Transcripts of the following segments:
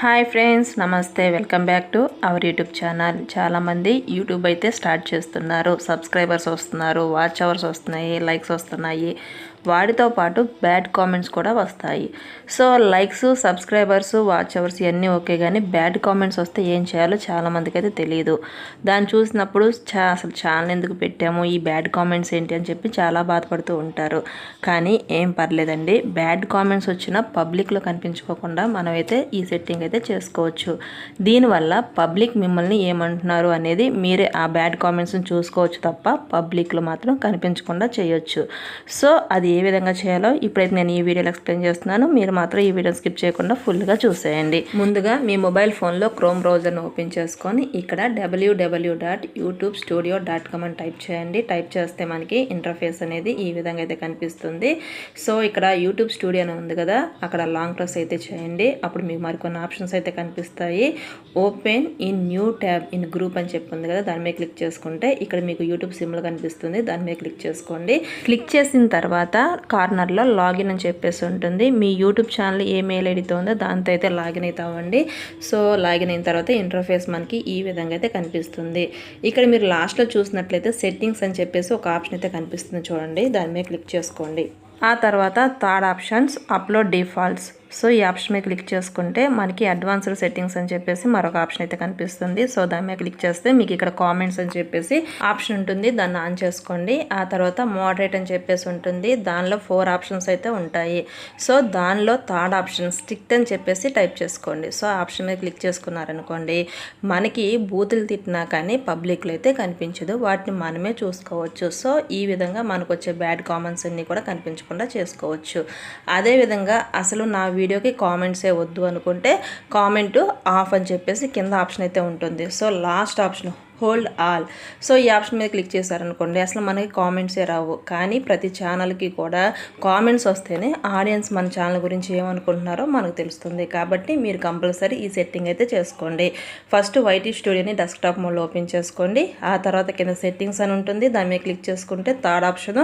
Hi friends నమస్తే. Welcome back to our YouTube channel. చాలామంది YouTube అయితే స్టార్ట్ చేస్తున్నారు. సబ్స్క్రైబర్స్ వస్తున్నారు వాచ్ అవర్స్ వస్తున్నాయి లైక్స్ వస్తున్నాయి. వాటితో పాటు బ్యాడ్ కామెంట్స్ కూడా వస్తాయి. So likes subscribers watch hours ఇవన్నీ ఓకే కానీ బ్యాడ్ కామెంట్స్ వస్తే ఏం చేయాలో చాలామందికి అయితే తెలియదు దాన్ని చూసినప్పుడు చా అసలు ఛానల్ ఎందుకు పెట్టాము? ఈ బ్యాడ్ కామెంట్స్ ఏంటి అని చెప్పి చాలా బాధపడుతూ ఉంటారు. కానీ ఏం పర్లేదండి. బ్యాడ్ కామెంట్స్ వచ్చినా పబ్లిక్లో కనిపించుకోకుండా మనమైతే ఈ సెట్టింగ్ అయితే చేసుకోవచ్చు. దీనివల్ల పబ్లిక్ మిమ్మల్ని ఏమంటున్నారు అనేది మీరే ఆ బ్యాడ్ కామెంట్స్ని చూసుకోవచ్చు తప్ప పబ్లిక్లో మాత్రం కనిపించకుండా చేయొచ్చు. సో అది ఏ విధంగా చేయాలో ఇప్పుడైతే నేను ఈ వీడియోలో ఎక్స్ప్లెయిన్ చేస్తున్నాను. మీరు మాత్రం ఈ వీడియో స్కిప్ చేయకుండా ఫుల్గా చూసేయండి. ముందుగా మీ మొబైల్ ఫోన్లో క్రోమ్ బ్రౌజర్ను ఓపెన్ చేసుకొని ఇక్కడ W W dot YouTube studio dot com అని టైప్ చేయండి. టైప్ చేస్తే మనకి ఇంటర్ఫేస్ అనేది ఈ విధంగా అయితే కనిపిస్తుంది. సో ఇక్కడ యూట్యూబ్ స్టూడియో అని ఉంది కదా అక్కడ లాంగ్ ప్రెస్ అయితే చేయండి. అప్పుడు మీకు మరికొన్ని ఆప్షన్స్ అయితే కనిపిస్తాయి. Open in new tab in group అని చెప్పి ఉంది కదా దాని మీద క్లిక్ చేసుకుంటే ఇక్కడ మీకు యూట్యూబ్ సిమ్లు కనిపిస్తుంది. దాని మీద క్లిక్ చేసుకోండి. క్లిక్ చేసిన తర్వాత కార్నర్లో లాగిన్ అని చెప్పేసి ఉంటుంది. మీ యూట్యూబ్ ఛానల్ ఏ మెయిల్ ఐడితో ఉందో దాంతో అయితే లాగిన్ అవుతామండి. అవ్వండి సో లాగిన్ అయిన తర్వాత ఇంటర్ఫేస్ మనకి ఈ విధంగా అయితే కనిపిస్తుంది. ఇక్కడ మీరు లాస్ట్లో చూసినట్లయితే సెట్టింగ్స్ అని చెప్పేసి ఒక ఆప్షన్ అయితే కనిపిస్తుంది చూడండి. దాని మీద క్లిక్ చేసుకోండి. ఆ తర్వాత third options upload defaults. So ఈ ఆప్షన్ మీద క్లిక్ చేసుకుంటే మనకి అడ్వాన్స్డ్ సెట్టింగ్స్ అని చెప్పేసి మరొక ఆప్షన్ అయితే కనిపిస్తుంది. సో దాని మీద క్లిక్ చేస్తే మీకు ఇక్కడ కామెంట్స్ అని చెప్పేసి ఆప్షన్ ఉంటుంది. దాన్ని ఆన్ చేసుకోండి. ఆ తర్వాత మోడరేట్ అని చెప్పేసి ఉంటుంది. దానిలో ఫోర్ ఆప్షన్స్ అయితే ఉంటాయి. సో దానిలో థర్డ్ ఆప్షన్ స్ట్రిక్ట్ అని చెప్పేసి టైప్ చేసుకోండి. సో ఆప్షన్ మీద క్లిక్ చేసుకున్నారనుకోండి మనకి బూతులు తిట్టినా కానీ పబ్లిక్లో అయితే కనిపించదు. వాటిని మనమే చూసుకోవచ్చు. సో ఈ విధంగా మనకు వచ్చే బ్యాడ్ కామెంట్స్ అన్నీ కూడా కనిపించకుండా చేసుకోవచ్చు. అదేవిధంగా అసలు నా వీడియోకి కామెంట్సే వద్దు అనుకుంటే కామెంట్ ఆఫ్ అని చెప్పేసి కింద ఆప్షన్ అయితే ఉంటుంది. So last option hold all. So ఈ ఆప్షన్ మీద క్లిక్ చేశారనుకోండి అసలు మనకి కామెంట్సే రావు. కానీ ప్రతి ఛానల్కి కూడా కామెంట్స్ వస్తేనే ఆడియన్స్ మన ఛానల్ గురించి ఏమనుకుంటున్నారో మనకు తెలుస్తుంది. కాబట్టి మీరు కంపల్సరీ ఈ సెట్టింగ్ అయితే చేసుకోండి. ఫస్ట్ వైటీ స్టూడియోని డెస్క్టాప్ మోడ్లో ఓపెన్ చేసుకోండి. ఆ తర్వాత కింద సెట్టింగ్స్ అని ఉంటుంది. దాని మీద క్లిక్ చేసుకుంటే థర్డ్ ఆప్షన్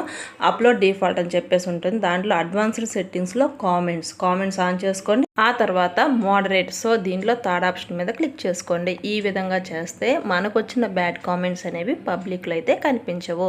అప్లోడ్ డిఫాల్ట్ అని చెప్పేసి ఉంటుంది. దాంట్లో అడ్వాన్స్డ్ సెట్టింగ్స్లో కామెంట్స్. కామెంట్స్ ఆన్ చేసుకోండి. ఆ తర్వాత మోడరేట్. సో దీంట్లో థర్డ్ ఆప్షన్ మీద క్లిక్ చేసుకోండి. ఈ విధంగా చేస్తే మనకు వచ్చిన బ్యాడ్ కామెంట్స్ అనేవి పబ్లిక్లో అయితే కనిపించవు.